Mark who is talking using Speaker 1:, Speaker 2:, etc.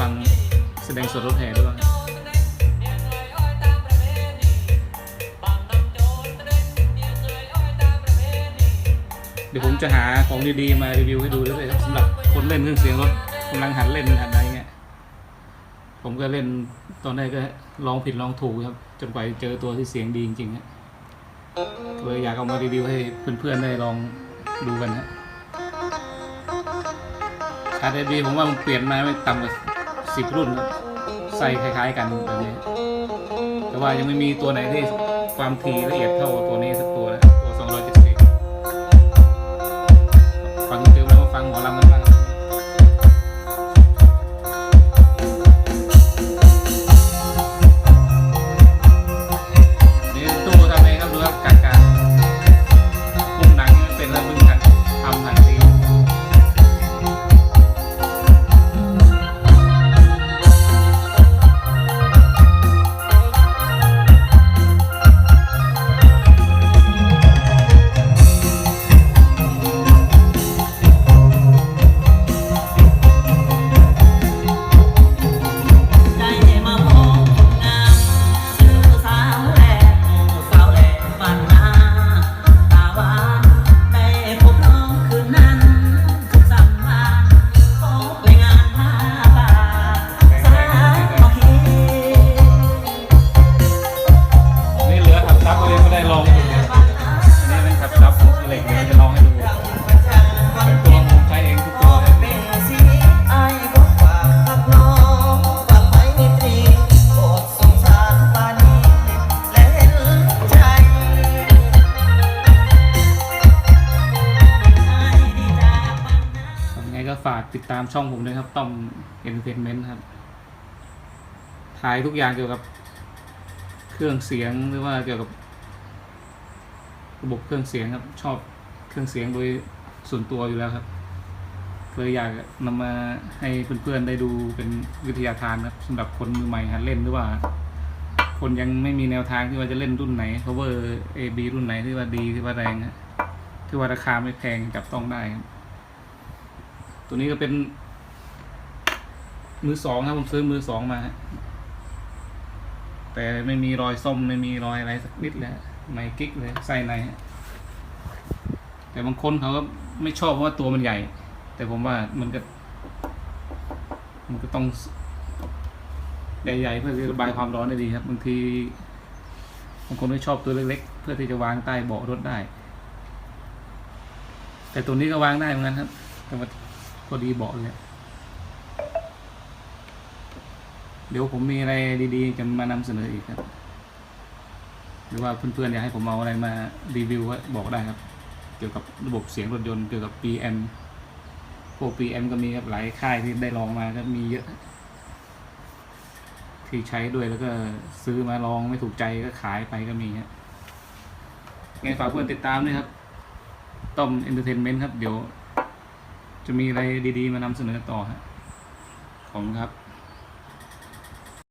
Speaker 1: ฟังแสดงสดรถแห่ด้วยเดี๋ยวผมจะหาของดีๆ มารีวิวให้ดูด้วยครับสำหรับคนเล่นเครื่องเสียงรถกำลังหัดเล่นหัดอะไรเงี้ยผมก็เล่นตอนแรกก็ลองผิดลองถูกครับ จนไปเจอตัวที่เสียงดีจริงๆฮะเลยอยากเอามารีวิวให้เพื่อนๆได้ลองดูกันฮะชาร์จดีผมว่ามันเปลี่ยนมาไม่ต่ำกว่า สิบรุ่นใส่คล้าย ๆ กันแบบนี้ แต่ว่ายังไม่มีตัวไหนที่ความถี่ละเอียดเท่าตัวนี้สักตัวนะ ติดตามช่องผมด้วยครับต้อมเอนเตอร์เทนเมนต์ครับถ่ายทุกอย่างเกี่ยวกับเครื่องเสียงหรือว่าเกี่ยวกับระบบเครื่องเสียงครับ ชอบเครื่องเสียงโดยส่วนตัวอยู่แล้วครับเลยอยากนำมาให้เพื่อนๆได้ดูเป็นวิทยาทานครับสำหรับคนมือใหม่หัดเล่นหรือว่า คนยังไม่มีแนวทางที่ว่าจะเล่นรุ่นไหน cover A B รุ่นไหนที่ว่าดีที่ว่าแรงที่ว่าราคาไม่แพงจับต้องได้ครับ ตัวนี้ก็เป็น มือสองครับผมซื้อมือสองมาฮะแต่ไม่มีรอยส้มไม่มีรอยอะไรสักนิดเลยไม่กิ๊กเลยใส่ในแต่บางคนเขาก็ไม่ชอบเพราะว่าตัวมันใหญ่ แต่ผมว่ามันก็ มันก็ต้องใหญ่ๆเพื่อที่ระบายความร้อนได้ดีครับบางทีบางคนไม่ชอบตัวเล็กๆ เพื่อที่จะวางใต้เบาะรถได้ แต่ตัวนี้ก็วางได้เหมือนกันครับแต่ว่า พอดีเบาะเลยเดี๋ยวผมมีอะไรดีๆจะมานำเสนออีกครับ หรือว่าเพื่อนๆอยากให้ผมเอาอะไรมารีวิวก็บอกได้ครับ เกี่ยวกับระบบเสียงรถยนต์เกี่ยวกับ PM พวก PM ก็มีครับหลายค่ายที่ได้ลองมาก็มีเยอะ ที่ใช้ด้วยแล้วก็ซื้อมาลองไม่ถูกใจก็ขายไปก็มีครับไงฝากเพื่อนติดตามด้วยครับต้อมเอนเตอร์เทนเมนต์ครับ เดี๋ยว จะมีอะไรดีๆ มานำเสนอต่อฮะ ขอบคุณครับ